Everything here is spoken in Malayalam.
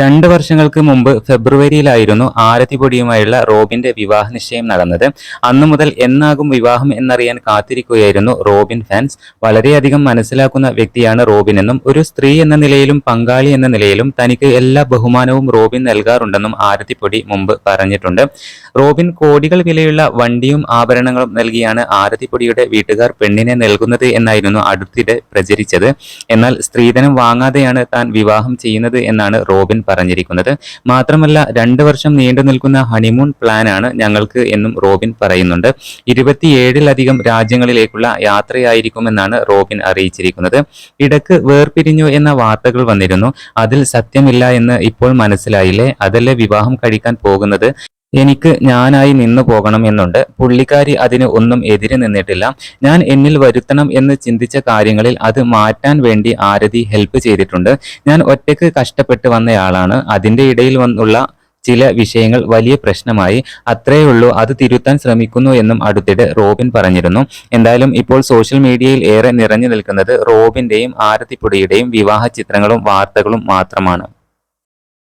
രണ്ട് വർഷങ്ങൾക്ക് മുമ്പ് ഫെബ്രുവരിയിലായിരുന്നു ആരതിപൊടിയുമായുള്ള റോബിന്റെ വിവാഹ നിശ്ചയം നടന്നത്. അന്നു മുതൽ എന്നാകും വിവാഹം എന്നറിയാൻ കാത്തിരിക്കുകയായിരുന്നു റോബിൻ ഫാൻസ്. വളരെയധികം മനസ്സിലാക്കുന്ന വ്യക്തിയാണ് റോബിൻ എന്നും ഒരു സ്ത്രീ എന്ന നിലയിലും പങ്കാളി എന്ന നിലയിലും തനിക്ക് എല്ലാ ബഹുമാനവും റോബിൻ നൽകാറുണ്ടെന്നും ആരതിപ്പൊടി മുമ്പ് പറഞ്ഞിട്ടുണ്ട്. റോബിൻ കോടികൾ വിലയുള്ള വണ്ടിയും ആഭരണങ്ങളും നൽകിയാണ് ആരതിപ്പൊടിയുടെ വീട്ടുകാർ പെണ്ണിനെ നൽകുന്നത് എന്നായിരുന്നു അടുത്തിടെ പ്രചരിച്ചത്. എന്നാൽ സ്ത്രീധനം വാങ്ങാതെയാണ് താൻ വിവാഹം ചെയ്യുന്നത് എന്നാണ് റോബിൻ പറഞ്ഞിരിക്കുന്നത്. മാത്രമല്ല രണ്ട് വർഷം നീണ്ടു നിൽക്കുന്ന ഹണിമൂൺ പ്ലാനാണ് ഞങ്ങൾക്ക് എന്നും റോബിൻ പറയുന്നുണ്ട്. ഇരുപത്തിയേഴിലധികം രാജ്യങ്ങളിലേക്കുള്ള യാത്രയായിരിക്കുമെന്നാണ് റോബിൻ അറിയിച്ചിരിക്കുന്നത്. ഇടയ്ക്ക് വേർപിരിഞ്ഞു എന്ന വാർത്തകൾ വന്നിരുന്നു. അതിൽ സത്യമില്ല എന്ന് ഇപ്പോൾ മനസ്സിലായില്ലേ? അതല്ലേ വിവാഹം കഴിക്കാൻ പോകുന്നത്? എനിക്ക് ഞാനായി നിന്നു പോകണം എന്നുണ്ട്. പുള്ളിക്കാരി അതിന് ഒന്നും എതിര് നിന്നിട്ടില്ല. ഞാൻ എന്നിൽ വരുത്തണം എന്ന് ചിന്തിച്ച കാര്യങ്ങളിൽ അത് മാറ്റാൻ വേണ്ടി ആരതി ഹെൽപ്പ് ചെയ്തിട്ടുണ്ട്. ഞാൻ ഒറ്റയ്ക്ക് കഷ്ടപ്പെട്ട് വന്നയാളാണ്. അതിന്റെ ഇടയിൽ വന്നുള്ള ചില വിഷയങ്ങൾ വലിയ പ്രശ്നമായി. അത്രയേ ഉള്ളൂ അത് തിരുത്താൻ ശ്രമിക്കുന്നു എന്നും അടുത്തിടെ റോബിൻ പറഞ്ഞിരുന്നു. എന്തായാലും ഇപ്പോൾ സോഷ്യൽ മീഡിയയിൽ ഏറെ നിറഞ്ഞു നിൽക്കുന്നത് റോബിന്റെയും ആരതിപ്പുടിയുടെയും വിവാഹ ചിത്രങ്ങളും വാർത്തകളും മാത്രമാണ്.